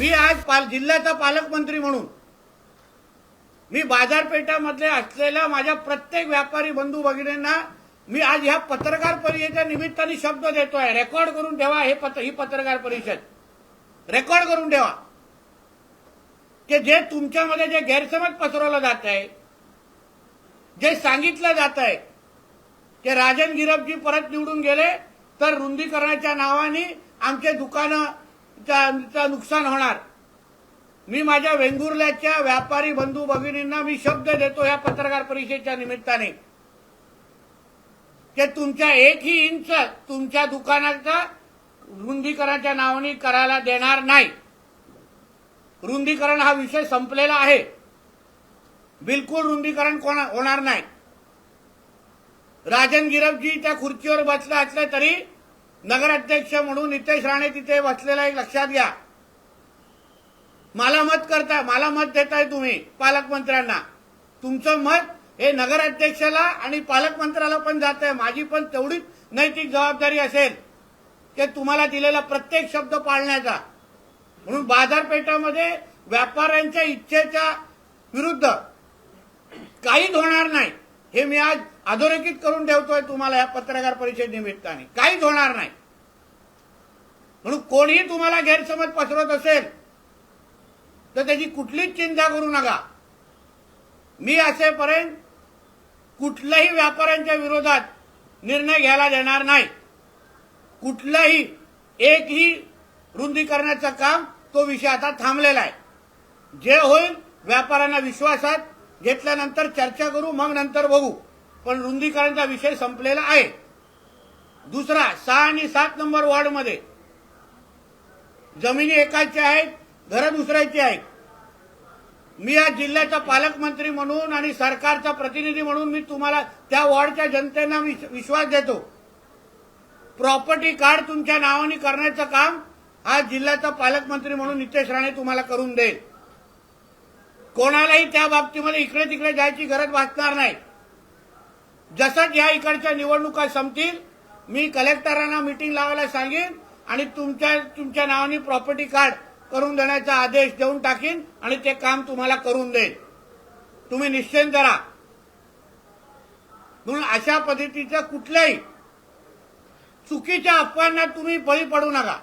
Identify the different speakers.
Speaker 1: मी आज पाल जिल्ह्याचा पालकमंत्री म्हणून मी बाजारपेठामधले असलेल्या माझ्या प्रत्येक व्यापारी बंधू भगिनींना मी आज ह्या पत्रकार परिषदेच्या निमित्ताने शब्द देतोय. रेकॉर्ड करून ठेवा हे पत्र ही पत्रकार परिषद. रेकॉर्ड करून ठेवा. की जे तुमच्यामध्ये जे गैरसमज पसरवलं जात आहे जे सांगितलं जात आहे की राजन गिरपजी परत निवडून गेले तर रुंदीकरणाच्या नावाने आमचे दुकानं नुकसान होणार. मी माझ्या वेंगुर्ल्याच्या व्यापारी बंधू भगिनींना मी शब्द देतो या पत्रकार परिषदेच्या निमित्ताने. की तुमच्या एकही इंच तुमच्या दुकानाचा रुंदीकरणाच्या नावाने करायला देणार नाही. रुंदीकरण हा विषय संपलेला आहे. बिलकुल रुंदीकरण कोणा होणार नाही. राजन गिरपजी त्या खुर्चीवर बसला असलं तरी नगराध्यक्ष म्हणून नितेश राणे तिथे बसलेला एक लक्षात घ्या. मला मत करताय मला मत देताय तुम्ही पालकमंत्र्यांना. तुमचं मत हे नगराध्यक्षाला आणि पालकमंत्र्याला पण जात आहे. माझी पण तेवढीच नैतिक जबाबदारी असेल की तुम्हाला दिलेला प्रत्येक शब्द पाळण्याचा. म्हणून बाजारपेठामध्ये व्यापाऱ्यांच्या इच्छेच्या विरुद्ध काहीच होणार नाही. हे मी आज अधोरेखित करून ठेवतोय तुम्हाला या पत्रकार परिषद निमित्ताने. काहीच होणार नाही. म्हणून कोणीही तुम्हाला गैरसमज पसरवत असेल तर त्याची कुठलीच चिंता करू नका. मी असेपर्यंत कुठल्याही व्यापाऱ्यांच्या विरोधात निर्णय घ्यायला देणार नाही. कुठलंही एकही रुंदीकरणाचं काम तो विषय आता थांबलेला आहे. जे होईल व्यापाऱ्यांना विश्वासात घेतल्यानंतर चर्चा करू मग नंतर बघू. पण रुंदीकरणचा विषय संपलेला आहे. दुसरा सहा आणि सात नंबर वॉर्डमध्ये. जमिनी एकाच्या आहेत घरं दुसऱ्याची आहेत. मी आज जिल्ह्याचा पालकमंत्री म्हणून आणि सरकारचा प्रतिनिधी म्हणून मी तुम्हाला त्या वॉर्डच्या जनतेना विश्वास देतो. प्रॉपर्टी कार्ड तुमच्या नावाने करण्याचं काम आज जिल्ह्याचा पालकमंत्री म्हणून नितेश राणे तुम्हाला करून देईल. कोणालाही त्या बाबतीमध्ये इकडे तिकडे जायची गरज भासणार नाही. जसंच या इकडच्या निवडणुका संपतील मी कलेक्टरांना मिटिंग लावायला सांगेन आणि तुमच्या तुमच्या नावाने प्रॉपर्टी कार्ड करून देण्याचा आदेश देऊन टाकीन आणि ते काम तुम्हाला करून देईन. तुम्ही निश्चिंत करा म्हणून अशा पद्धतीचं कुठल्याही चुकीच्या अफवांना तुम्ही बळी पडू नका.